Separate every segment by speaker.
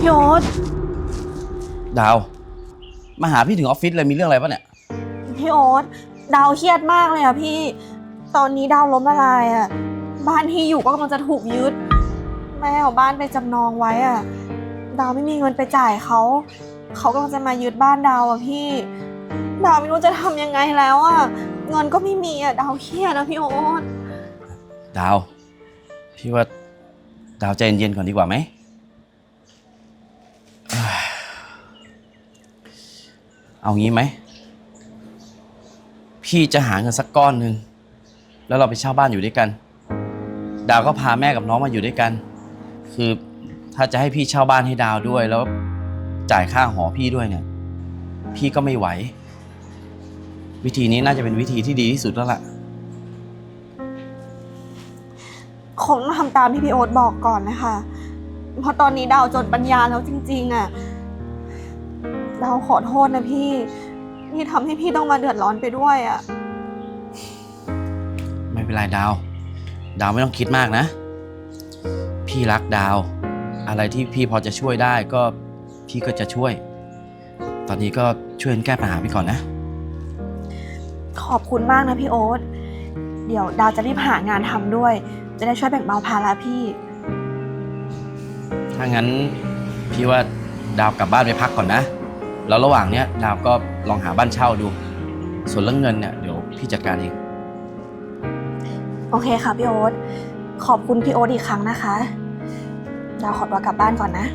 Speaker 1: พี่โอ๊ต
Speaker 2: ดาว มาหาพี่ถึงออฟฟิศเลยมีเรื่องอะไรปะเนี่ย
Speaker 1: พี่โอ๊ตดาวเครียดมากเลยอะพี่ ตอนนี้ดาวล้มละลายอะบ้านที่อยู่ก็กำลังจะถูกยึด แม่เอาบ้านไปจำนองไว้อะดาวไม่มีเงินไปจ่ายเขา เขากำลังจะมายึดบ้านดาวอะพี่ ดาวไม่รู้จะทำยังไงแล้วอะเงินก็ไม่มีอะดาวเครียดนะพี่โอ๊ต
Speaker 2: ดาว พี่ว่าดาวใจเย็นๆก่อนดีกว่าไหม เอางี้ไหม พี่จะหาเงินสักก้อนหนึ่ง แล้วเราไปเช่าบ้านอยู่ด้วยกัน ดาวก็พาแม่กับน้องมาอยู่ด้วยกัน คือถ้าจะให้พี่เช่าบ้านให้ดาวด้วย แล้วจ่ายค่าหอพี่ด้วยเนี่ย พี่ก็ไม่ไหว วิธีนี้น่าจะเป็นวิธีที่ดีที่สุดแล้วล่ะ
Speaker 1: คงต้องทำตามที่พี่โอ๊ตบอกก่อนนะคะ เพราะตอนนี้ดาวจนปัญญาแล้วจริง ๆอะดาวขอโทษนะพี่ที่ทำให้พี่ต้องมาเดือดร้อนไปด้วยอะ
Speaker 2: ไม่เป็นไรดาว ดาวไม่ต้องคิดมากนะ พี่รักดาว อะไรที่พี่พอจะช่วยได้ก็พี่ก็จะช่วย ตอนนี้ก็ช่วยกันแก้ปัญหาพี่ก่อนนะ
Speaker 1: ขอบคุณมากนะพี่โอ๊ตเดี๋ยวดาวจะรีบหางานทำด้วย จะได้ช่วยแบ่งเบาภาระพี่
Speaker 2: ถ้างั้นพี่ว่าดาวกลับบ้านไปพักก่อนนะ แล้วระหว่างเนี้ยดาวก็ลองหาบ้านเช่าดู ส่วนเรื่องเงินเนี่ยเดี๋ยวพี่จัดการเอง
Speaker 1: โอเคค่ะพี่โอ๊ตขอบคุณพี่โอ๊ตอีกครั้งนะคะ ดาวขอตัวกลับบ้านก่อนนะ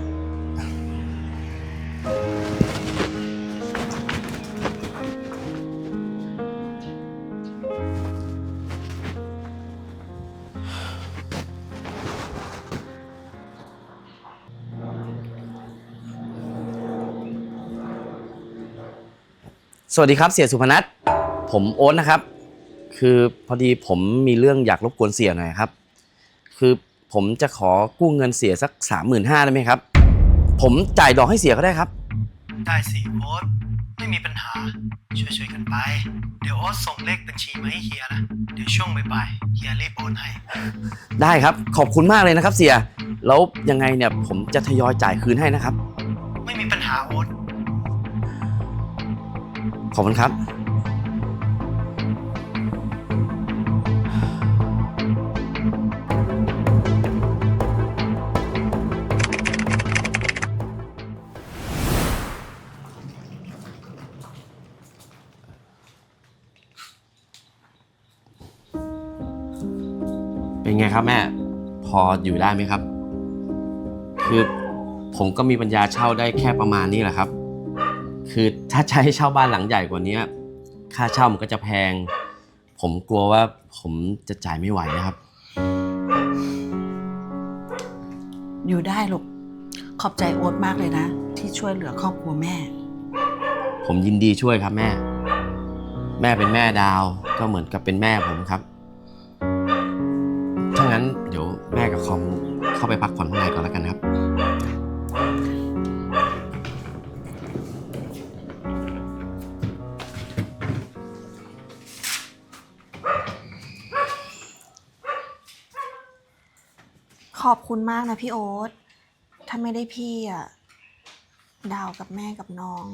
Speaker 2: สวัสดีครับเสียสุพนัทผมโอ๊ตนะครับ คือพอดีผมมีเรื่องอยากรบกวนเสียหน่อยครับ คือผมจะขอกู้เงินเสียสักสามหมื่นห้าได้ไหมครับ ผมจ่ายดอกให้เสียก็ได้ครับ
Speaker 3: ได้สิโอ๊ตไม่มีปัญหา ช่วยๆกันไป เดี๋ยวโอ๊ตส่งเลขบัญชีมาให้เฮียนะเดี๋ยวช่วงบ่ายๆเฮียรีบโอนให้
Speaker 2: ได้ครับขอบคุณมากเลยนะครับเสีย แล้วยังไงเนี่ยผมจะทยอยจ่ายคืนให้นะครับ
Speaker 3: ไม่มีปัญหาโอ๊ต
Speaker 2: ขอบคุณครับ เป็นไงครับแม่ พออยู่ได้ไหมครับ คือผมก็มีปัญญาเช่าได้แค่ประมาณนี้แหละครับ คือถ้าจะให้เช่าบ้านหลังใหญ่กว่านี้ค่าเช่ามันก็จะแพง ผมกลัวว่าผมจะจ่ายไม่ไหวนะครับ
Speaker 4: อยู่ได้ลูกขอบใจโอ๊ตมากเลยนะ ที่ช่วยเหลือครอบครัวแม่
Speaker 2: ผมยินดีช่วยครับแม่ แม่เป็นแม่ดาวก็เหมือนกับเป็นแม่ผมครับถ้างั้นเดี๋ยวแม่กับคอมเข้าไปพักผ่อนข้างในก่อนแล้วกันครับ
Speaker 1: อบคุณมากนะพี่โอ๊ต ถ้าไม่ได้พี่อะดาวกับแม่กับน้อง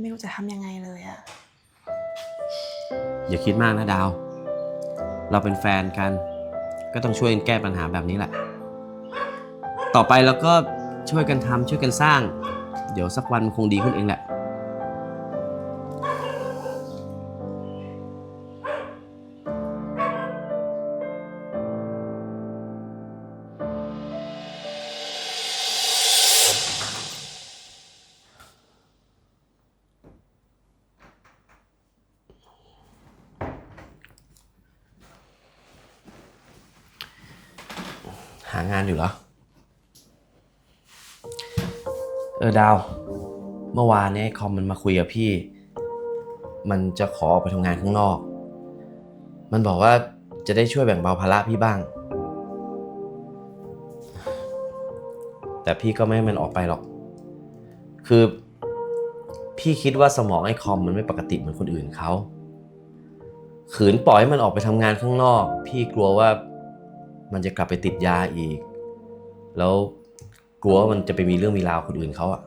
Speaker 1: ไม่รู้จะทำยังไงเลยอะ
Speaker 2: อย่าคิดมากนะดาว เราเป็นแฟนกัน ก็ต้องช่วยกันแก้ปัญหาแบบนี้แหละ ต่อไปเราก็ช่วยกันทำช่วยกันสร้าง เดี๋ยวสักวันคงดีขึ้นเองแหละ ดาว เมื่อวานเนี้คอมมันมาคุยกับพี่ มันจะขอออกไปทำงานข้างนอก มันบอกว่าจะได้ช่วยแบ่งเบาภาระพี่บ้าง แต่พี่ก็ไม่ให้มันออกไปหรอก คือ พี่คิดว่าสมองไอ้คอมมันไม่ปกติเหมือนคนอื่นเขา ขืนปล่อยให้มันออกไปทำงานข้างนอก พี่กลัวว่ามันจะกลับไปติดยาอีก แล้วกกลัวว่ามันจะไปมีเรื่องมีราวคนอื่นเขาอะ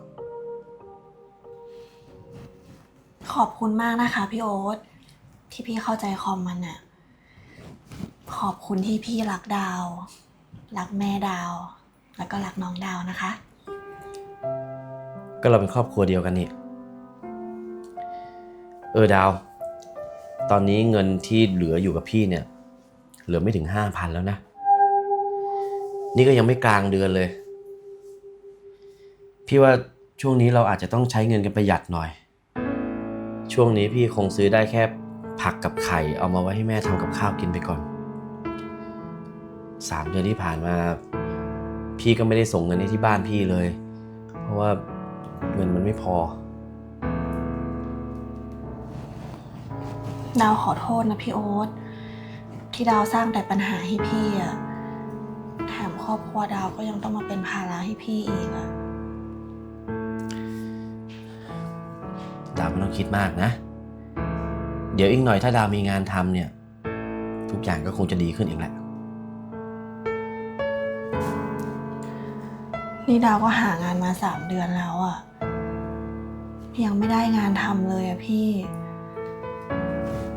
Speaker 1: ขอบคุณมากนะคะพี่โอ๊ตที่พี่เข้าใจคอมมันอะขอบคุณที่พี่รักดาว รักแม่ดาว แล้วก็รักน้องดาวนะคะ
Speaker 2: ก็เราเป็นครอบครัวเดียวกันนี่ เออดาว ตอนนี้เงินที่เหลืออยู่กับพี่เนี่ย เหลือไม่ถึงห้าพันแล้วนะ นี่ก็ยังไม่กลางเดือนเลย พี่ว่าช่วงนี้เราอาจจะต้องใช้เงินกันประหยัดหน่อย ช่วงนี้พี่คงซื้อได้แค่ผักกับไข่เอามาไว้ให้แม่ทำกับข้าวกินไปก่อนสามเดือนที่ผ่านมา พี่ก็ไม่ได้ส่งเงินให้ที่บ้านพี่เลย เพราะว่าเงินมันไม่พอ
Speaker 1: ดาวขอโทษนะพี่โอ๊ตที่ดาวสร้างแต่ปัญหาให้พี่อะแถมครอบครัวดาวก็ยังต้องมาเป็นภาระให้พี่อีกอะ
Speaker 2: ดาวไม่ต้องคิดมากนะ เดี๋ยวอีกหน่อยถ้าดาวมีงานทำเนี่ย ทุกอย่างก็คงจะดีขึ้นเองแหละ
Speaker 1: นี่ดาวก็หางานมาสามเดือนแล้วอะยังไม่ได้งานทำเลยอะพี่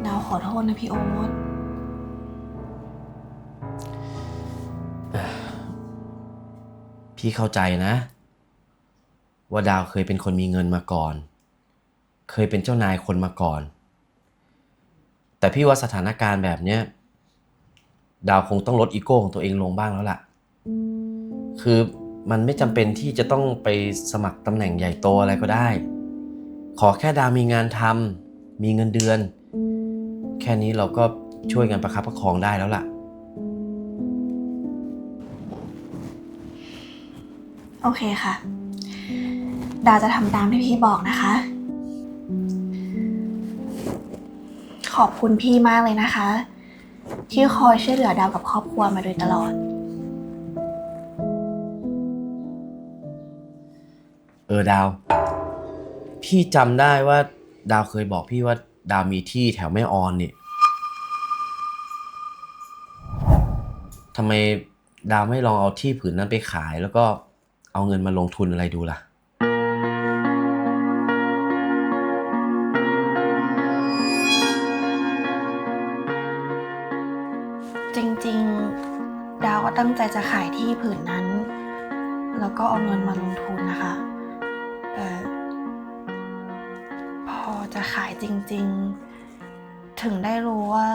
Speaker 1: ดาวขอโทษนะพี่โอ๊ต
Speaker 2: พี่เข้าใจนะ ว่าดาวเคยเป็นคนมีเงินมาก่อน เคยเป็นเจ้านายคนมาก่อน แต่พี่ว่าสถานการณ์แบบเนี้ยดาวคงต้องลดอีโก้ของตัวเองลงบ้างแล้วล่ะ คือมันไม่จำเป็นที่จะต้องไปสมัครตำแหน่งใหญ่โตอะไรก็ได้ ขอแค่ดาวมีงานทำมีเงินเดือน แค่นี้เราก็ช่วยกันประคับประคองได้แล้วล่ะ
Speaker 1: โอเคค่ะ ดาวจะทำตามที่พี่บอกนะคะ ขอบคุณพี่มากเลยนะคะ ที่คอยช่วยเหลือดาวกับครอบครัวมาโดยตลอด
Speaker 2: เออดาว พี่จำได้ว่า ดาวเคยบอกพี่ว่า ดาวมีที่แถวแม่ออนนี่ทำไมดาวไม่ลองเอาที่ผืนนั้นไปขาย แล้วก็เอาเงินมาลงทุนอะไรดูล่ะ
Speaker 1: ตั้งใจจะขายที่ผืนนั้น แล้วก็เอาเงินมาลงทุนนะคะแต่พอจะขายจริง ๆ ถึงได้รู้ว่า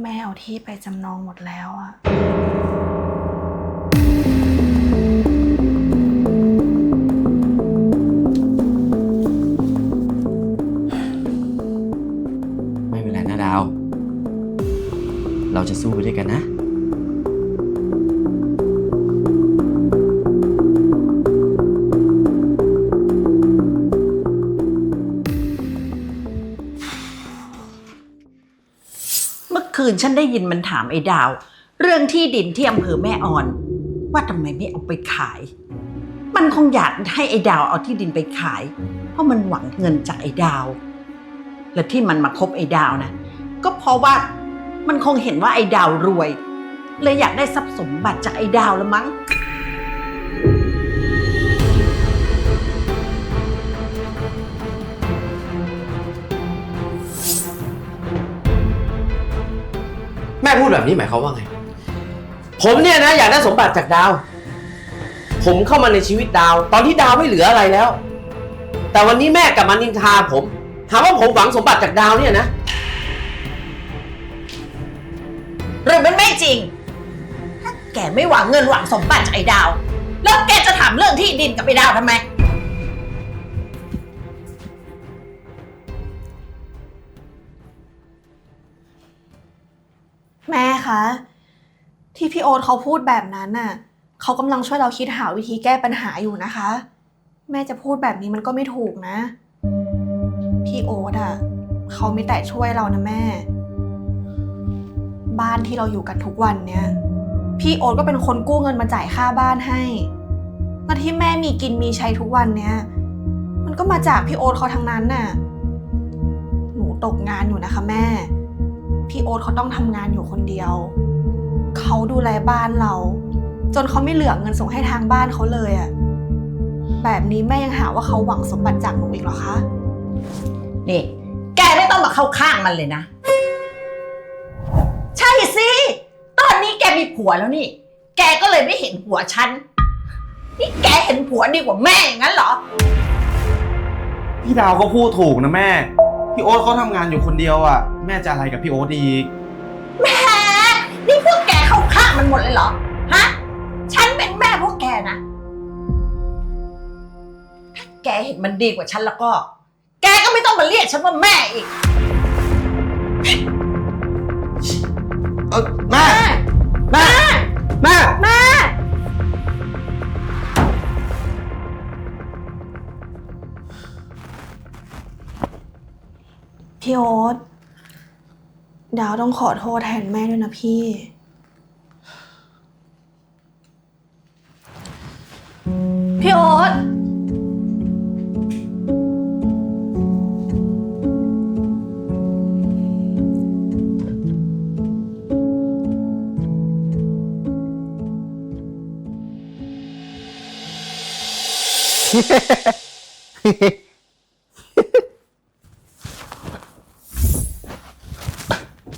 Speaker 1: แม่เอาที่ไปจำนองหมดแล้วอะ
Speaker 2: ไม่เป็นไรนะดาวเราจะสู้ไปด้วยกันนะ
Speaker 4: นฉันได้ยินมันถามไอ้ดาว เรื่องที่ดินที่อำเภอแม่ออน ว่าทำไมไม่เอาไปขาย มันคงอยากให้ไอ้ดาวเอาที่ดินไปขาย เพราะมันหวังเงินจากไอ้ดาว และที่มันมาคบไอ้ดาวนะ ก็เพราะว่ามันคงเห็นว่าไอ้ดาวรวย เลยอยากได้ทรัพย์สมบัติจากไอ้ดาวละมั้ง
Speaker 2: แม่พูดแบบนี้หมายความว่าไง ผมเนี่ยนะอยากได้สมบัติจากดาว ผมเข้ามาในชีวิตดาว ตอนที่ดาวไม่เหลืออะไรแล้ว แต่วันนี้แม่กลับมานินทาผม หาว่าผมหวังสมบัติจากดาวเนี่ยนะ
Speaker 4: หรือมันไม่จริง ถ้าแกไม่หวังเงินหวังสมบัติจากไอ้ดาว แล้วแกจะถามเรื่องที่ดินกับไอ้ดาวทำไม
Speaker 1: แม่คะ ที่พี่โอ๊ตเขาพูดแบบนั้นน่ะเขากำลังช่วยเราคิดหาวิธีแก้ปัญหาอยู่นะคะ แม่จะพูดแบบนี้มันก็ไม่ถูกนะ พี่โอ๊ตอะเขาไม่แต่ช่วยเรานะแม่ บ้านที่เราอยู่กันทุกวันเนี่ย พี่โอ๊ตก็เป็นคนกู้เงินมาจ่ายค่าบ้านให้แล้วที่แม่มีกินมีใช้ทุกวันเนี่ย มันก็มาจากพี่โอ๊ตเขาทั้งนั้นน่ะ หนูตกงานอยู่นะคะแม่ พี่โอ๊ตเขาต้องทำงานอยู่คนเดียว เขาดูแลบ้านเรา จนเขาไม่เหลือเงินส่งให้ทางบ้านเขาเลยอะแบบนี้แม่ยังหาว่าเขาหวังสมบัติจากหนูอีกเหรอคะ
Speaker 4: นี่ แกไม่ต้องมาเข้าข้างมันเลยนะ ใช่สิ ตอนนี้แกมีผัวแล้วนี่ แกก็เลยไม่เห็นผัวฉัน นี่แกเห็นผัวดีกว่าแม่อย่างนั้นเหรอ
Speaker 5: พี่ดาวก็พูดถูกนะแม่ พี่โอ๊ตเขาทำงานอยู่คนเดียวอะ แม่จะอะไรกับพี่โอ๊ตดี
Speaker 4: แหมนี่พวกแกเข้าข้างมันหมดเลยเหรอ ฮะ ฉันเป็นแม่พวกแกนะ ถ้าแกเห็นมันดีกว่าฉันแล้วก็ แกก็ไม่ต้องมาเรียกฉันว่าแม่อีก
Speaker 1: พี่โอ๊ตดาวต้องขอโทษแทนแม่ด้วยนะพี่ พี่โอ๊ต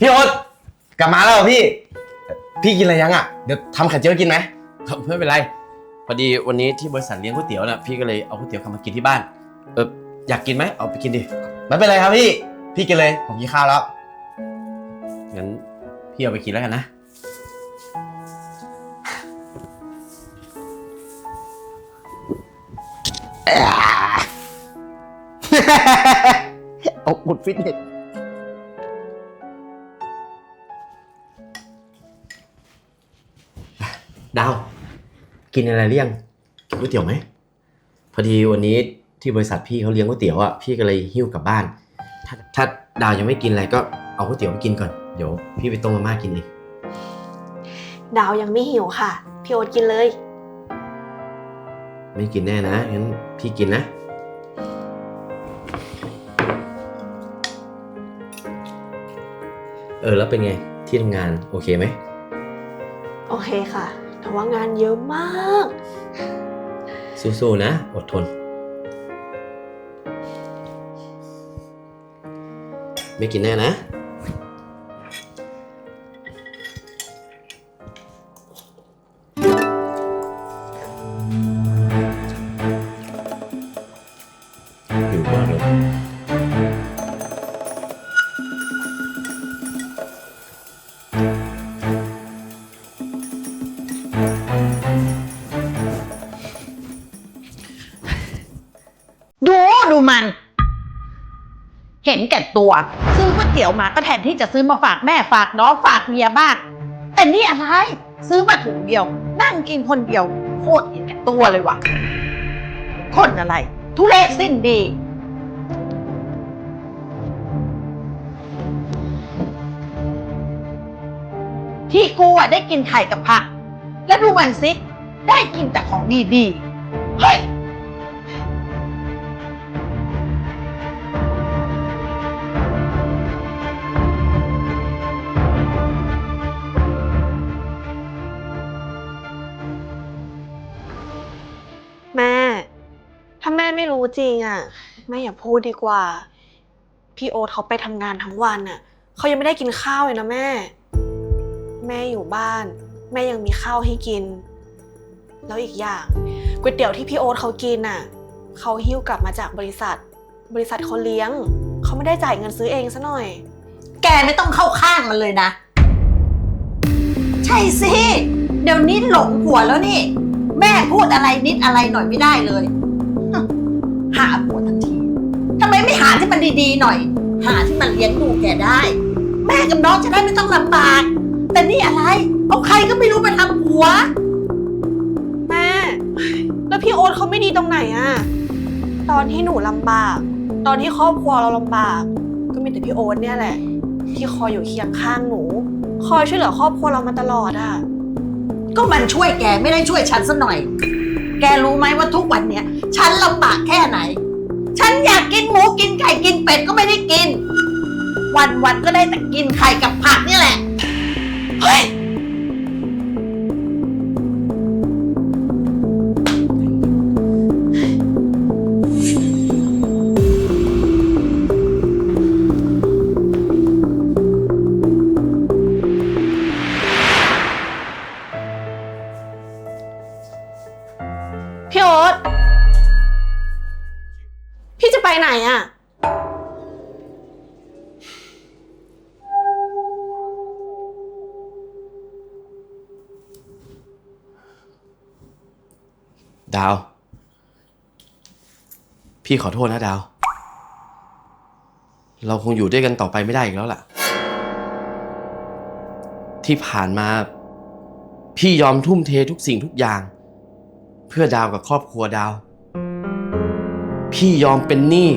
Speaker 5: พี่โอ๊ตกลับมาแล้วเหรอพี่ พี่กินอะไรยังอะ เดี๋ยวทำไข่เจียวให้กินไหม
Speaker 2: ไม่เป็นไร พอดีวันนี้ที่บริษัทเลี้ยงก๋วยเตี๋ยวน่ะพี่ก็เลยเอาก๋วยเตี๋ยวกลับมากินที่บ้าน เอออยากกินไหมเอาไปกินดิ
Speaker 5: ไม่เป็นไรครับพี่ พี่กินเลย ผมกินข้าวแล้ว
Speaker 2: งั้นพี่เอาไปกินแล้วกันนะ
Speaker 5: เอาอุดฟิตเนส
Speaker 2: ดาว กินอะไรหรือยังกินก๋วยเตี๋ยวไหมพอดีวันนี้ที่บริษัทพี่เขาเลี้ยงก๋วยเตี๋ยวอะพี่ก็เลยหิ้วกลับบ้าน ถ้าถ้าดาวยังไม่กินอะไรก็เอาก๋วยเตี๋ยวไปกินก่อนเดี๋ยวพี่ไปต้มมาม่ากินเอง
Speaker 1: ดาวยังไม่หิวค่ะ พี่โอ๊ตกินเลย
Speaker 2: ไม่กินแน่นะงั้นพี่กินนะ เออแล้วเป็นไงที่ทำงานโอเคไหม
Speaker 1: โอเคค่ะ แต่ว่างานเยอะมาก
Speaker 2: สู้ๆนะ อดทน ไม่กินแน่นะ ห็
Speaker 4: นแก่ตัว ซื้อก๋วยเตี๋ยวมาก็แทนที่จะซื้อมาฝากแม่ฝากน้องฝากเมียบ้างแต่นี่อะไรซื้อมาถุงเดียว นั่งกินคนเดียวโคตรเห็นแก่ตัวเลยว่ะคนอะไร ทุเรศสิ้นดีที่กูอะได้กินไข่กับผัก แล้วดูมันสิ ได้กินแต่ของดีๆเฮ้ย
Speaker 1: ไม่รู้จริงอะแม่อย่าพูดดีกว่า พี่โอ๊ตเขาไปทำงานทั้งวันอะเขายังไม่ได้กินข้าวเลยนะแม่ แม่อยู่บ้าน แม่ยังมีข้าวให้กิน แล้วอีกอย่างก๋วยเตี๋ยวที่พี่โอ๊ตเขากินอะเขาหิ้วกลับมาจากบริษัท บริษัทเขาเลี้ยง เขาไม่ได้จ่ายเงินซื้อเองซะหน่อย
Speaker 4: แกไม่ต้องเข้าข้างมันเลยนะ ใช่สิ เดี๋ยวนี้หลงผัวแล้วนี่ แม่พูดอะไรนิดอะไรหน่อยไม่ได้เลย หาผัวทันทีทำไมไม่หาที่มันดีๆหน่อย หาที่มันเลี้ยงดูแกได้ แม่กับน้องจะได้ไม่ต้องลำบาก แต่นี่อะไรเอาใครก็ไม่รู้มาทำผัว
Speaker 1: แม่ แล้วพี่โอ๊ตเขาไม่ดีตรงไหนอะตอนที่หนูลำบาก ตอนที่ครอบครัวเราลำบาก ก็มีแต่พี่โอ๊ตเนี่ยแหละ ที่คอยอยู่เคียงข้างหนู คอยช่วยเหลือครอบครัวเรามาตลอดอะ
Speaker 4: ก็มันช่วยแกไม่ได้ช่วยฉันสักหน่อย แกรู้ไหมว่าทุกวันเนี้ยฉันลำบากแค่ไหน ฉันอยากกินหมูกินไก่กินเป็ดก็ไม่ได้กิน วันวันๆก็ได้แต่กินไข่กับผักนี่แหละ เฮ้ย
Speaker 2: ดาว พี่ขอโทษนะดาว เราคงอยู่ด้วยกันต่อไปไม่ได้อีกแล้วล่ะ ที่ผ่านมา พี่ยอมทุ่มเททุกสิ่งทุกอย่าง เพื่อดาวกับครอบครัวดาว พี่ยอมเป็นหนี้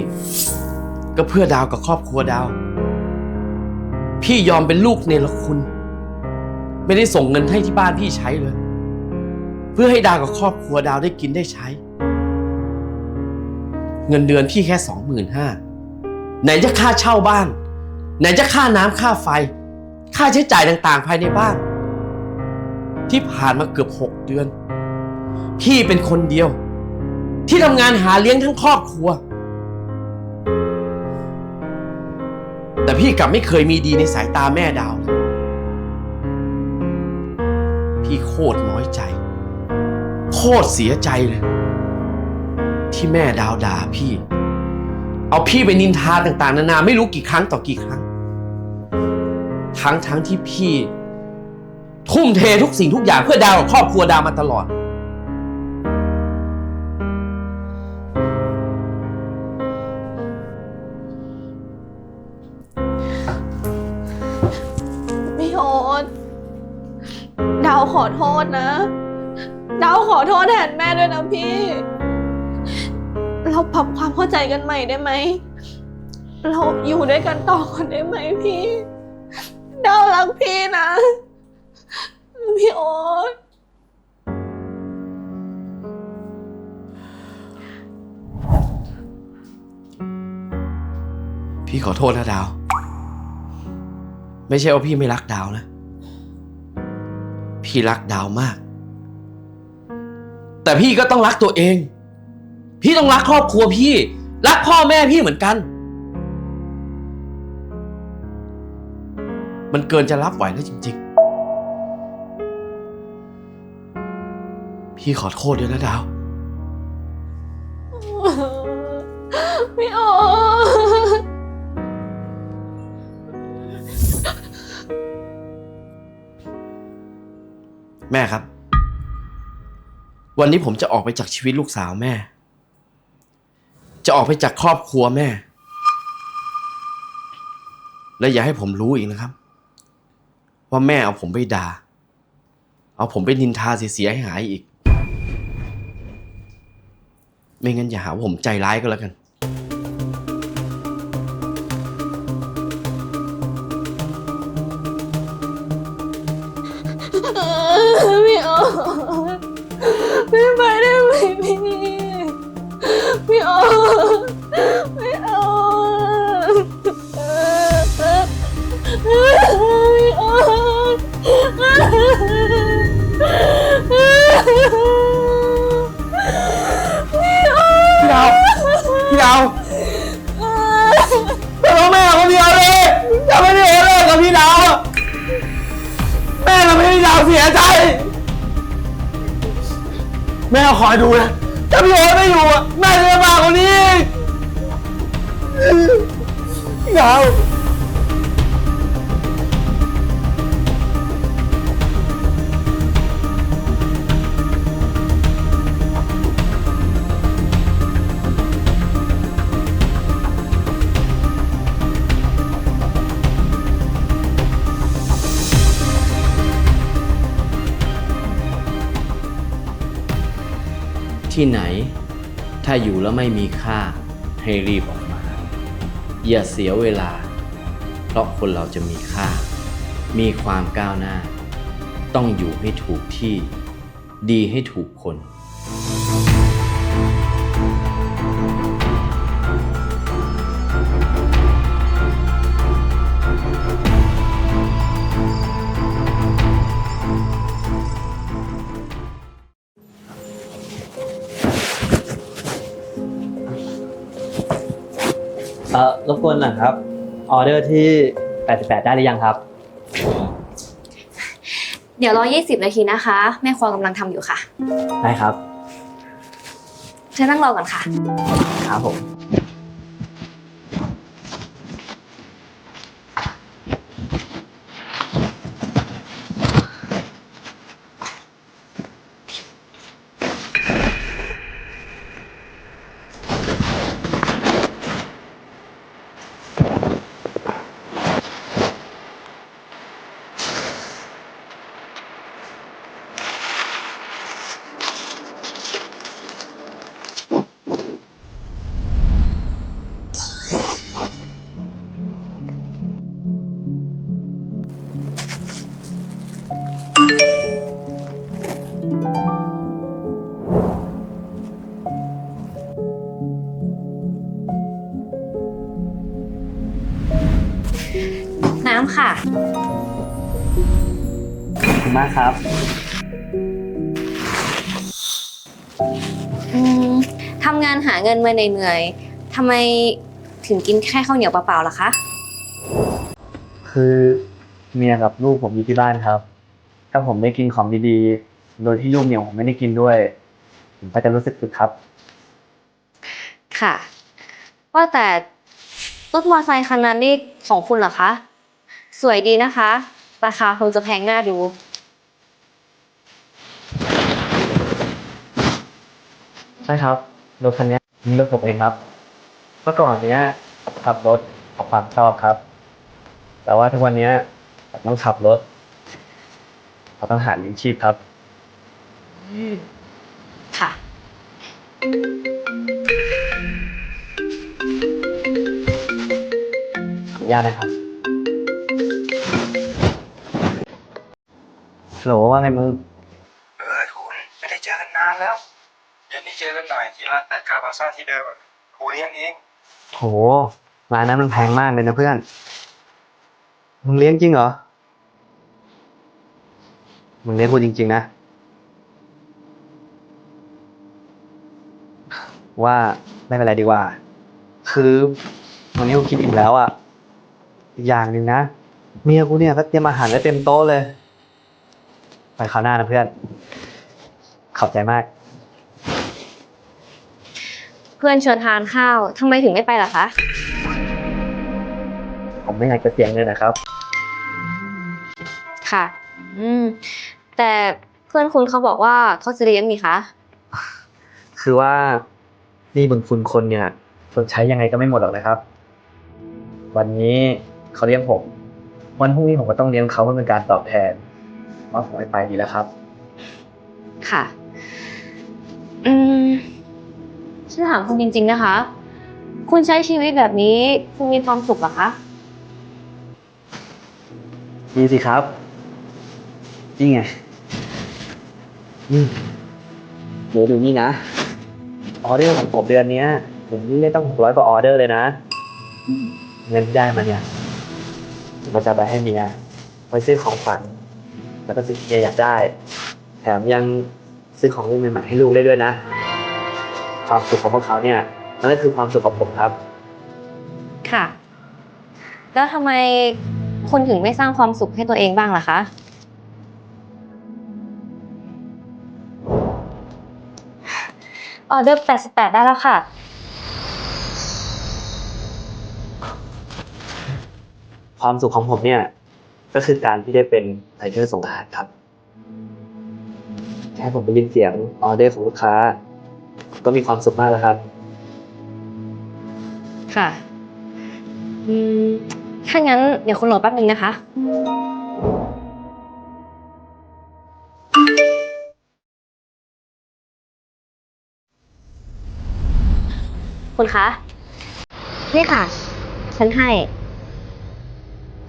Speaker 2: ก็เพื่อดาวกับครอบครัวดาว พี่ยอมเป็นลูกเนรคุณ ไม่ได้ส่งเงินให้ที่บ้านพี่ใช้เลย เพื่อให้ดาวกับครอบครัวดาวได้กินได้ใช้ เงินเดือนพี่แค่สองหมื่นห้าไหนจะค่าเช่าบ้าน ไหนจะค่าน้ำค่าไฟ ค่าใช้จ่ายต่างๆ ภายในบ้าน ที่ผ่านมาเกือบหกเดือน พี่เป็นคนเดียว ที่ทำงานหาเลี้ยงทั้งครอบครัว แต่พี่กลับไม่เคยมีดีในสายตาแม่ดาวเลยพี่โคตรน้อยใจ ตรเสียใจเลยที่แม่ดาวด่าพี่ เอาพี่ไปนินทาต่างๆ นานาไม่รู้กี่ครั้งต่อกี่ครั้ง ทั้งทั้งที่พี่ ทุ่มเททุกสิ่งทุกอย่างเพื่อดาวกับครอบครัวดาวมาตลอด
Speaker 1: ด้วยนะพี่ เราปรับความเข้าใจกันใหม่ได้ไหม เราอยู่ด้วยกันต่อกันได้ไหมพี่ ดาวรักพี่นะ พี่โอ๊ต
Speaker 2: พี่ขอโทษนะดาว ไม่ใช่ว่าพี่ไม่รักดาวนะ พี่รักดาวมาก แต่พี่ก็ต้องรักตัวเอง พี่ต้องรักครอบครัวพี่ รักพ่อแม่พี่เหมือนกัน มันเกินจะรับไหวแล้วจริง ๆ พี่ขอโทษด้วยนะดาว
Speaker 1: พี่โอ๊ต
Speaker 2: แม่ครับ วันนี้ผมจะออกไปจากชีวิตลูกสาวแม่ จะออกไปจากครอบครัวแม่ และอย่าให้ผมรู้อีกนะครับ ว่าแม่เอาผมไปด่า เอาผมไปนินทาเสียให้หายอีก ไม่งั้นอย่าหาว่าผมใจร้ายก็แล้วกัน
Speaker 1: พี่โอ๊ตพี่ดา
Speaker 5: วพี่ดาวแต่ว่าแม่คนเดียวเลยจะไม่ได้โอนเลิกกับพี่ดาวอะแม่ทำให้พี่ดาวเสียใจ แม่คอยดูนะถ้าพี่โอนไม่อยู่อะแม่จะลำบากกว่านี้อีกพี่ดาว
Speaker 2: ที่ไหน ถ้าอยู่แล้วไม่มีค่าให้รีบออกมา อย่าเสียเวลา เพราะคนเราจะมีค่า มีความก้าวหน้า ต้องอยู่ให้ถูกที่ ดีให้ถูกคน
Speaker 6: รบกวนหน่อยครับ ออเดอร์ที่ 88 ได้หรือยังครับ
Speaker 7: เดี๋ยวรอ 20 นาทีนะคะ แม่ครัวกำลังทำอยู่ค่ะ
Speaker 6: ได้ครับ
Speaker 7: เชิญนั่งรอก่อนค่ะ
Speaker 6: ครับผม
Speaker 7: น้ำค่ะ
Speaker 6: ขอบคุณมากครับ
Speaker 7: อืมทำงานหาเงินมาเหนื่อยๆทำไมถึงกินแค่ข้าวเหนียวเปล่าๆล่ะคะ
Speaker 6: คือเมียกับลูกผมอยู่ที่บ้านครับ ถ้าผมได้กินของดีๆ โดยที่ลูกเมียผมไม่ได้กินด้วย ผมก็จะรู้สึกผิดครับ
Speaker 7: ค่ะ ว่าแต่รถมอเตอร์ไซค์คันนั้นนี่ของคุณเหรอคะ สวยดีนะคะ ราคาคงจะแพงน่าดู
Speaker 6: ใช่ครับรถคันนี้เลือกผมเองครับ เมื่อก่อนเนี้ยขับรถออกความชอบครับ แต่ว่าทุกวันเนี้ยผมต้องขับรถเราต้องหาเลี้ยงชีพครับ
Speaker 7: ค่ะ
Speaker 6: ขออนุญาตนะครับ โหลว่าไงมึง
Speaker 5: เออคุณไม่ได้เจอกันนานแล้ว เดี๋ยวนี้เจอกันหน่อยที่ร้านแต่กาบาซ่าที่เดิมอะกูเลี้ยงเอง
Speaker 6: โหร้านนั้นมันแพงมากเลยนะเพื่อน มึงเลี้ยงจริงเหรอ มึงเลี้ยงกูจริง ๆ นะ ว่าไม่เป็นไรดีกว่า คือวันนี้กูกินอิ่มแล้วอะอีกอย่างหนึ่งนะ เมียกูเนี่ยก็เตรียมอาหารไว้เต็มโต๊ะเลย ไปคราวหน้านะเพื่อน ขอบใจมาก
Speaker 7: เพื่อนชวนทานข้าวทำไมถึงไม่ไปล่ะคะ
Speaker 6: ผมไม่อยากจะเสียเงินนะครับ
Speaker 7: ค่ะ อืม แต่เพื่อนคุณเขาบอกว่าเขาจะเลี้ยงนี่คะ
Speaker 6: คือว่านี่บุญคุณคนเนี่ยคนใช้ยังไงก็ไม่หมดหรอกนะครับ วันนี้เขาเลี้ยงผม วันพรุ่งนี้ผมก็ต้องเลี้ยงเขาเพื่อเป็นการตอบแทน ว่าผมไม่ไปดีแล้วครับ
Speaker 7: ค่ะ อืม ฉันถามคุณจริง ๆ นะคะ คุณใช้ชีวิตแบบนี้ คุณมีความสุขเหรอคะ
Speaker 6: ดีสิครับ นี่ไง นี่เดี๋ยวดูนี่นะ ออเดอร์ของผมเดือนเนี้ย ผมนี่ได้ต้องหกร้อยกว่าออเดอร์เลยนะ เงินที่ได้มาเนี่ยผมก็จะไปให้เมียไว้ซื้อของขวัญ แล้วก็สิ่งที่เมียอยากได้ แถมยังซื้อของเล่นใหม่ๆให้ลูกได้ด้วยนะ ความสุขของพวกเขาเนี่ยนั่นก็คือความสุขของผมครับ
Speaker 7: ค่ะ แล้วทำไมคุณถึงไม่สร้างความสุขให้ตัวเองบ้างล่ะคะ ออเดอร์ 88 ได้แล้วค่ะ
Speaker 6: ความสุขของผมเนี่ย ก็คือการที่ได้เป็นไทเทอร์ส่งอาหารครับ แค่ผมได้ยินเสียงออเดอร์ของลูกค้า ก็มีความสุขมากแล้วครับ
Speaker 7: ค่ะ อืม ถ้างั้นเดี๋ยวคุณรอแป๊บนึงนะคะ คุณคะ นี่ค่ะ ฉันให้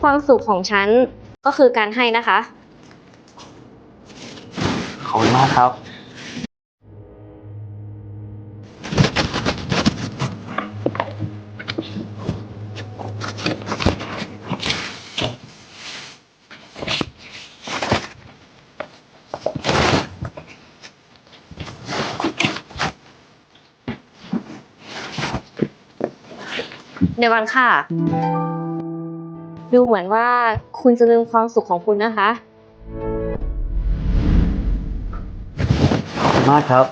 Speaker 7: ความสุขของฉันก็คือการให้นะคะ
Speaker 6: ขอบคุณมากครับ
Speaker 7: เดี๋ยวก่อนค่ะ ดูเหมือนว่าคุณจะลืมความสุขของคุณนะคะ
Speaker 6: มากครับ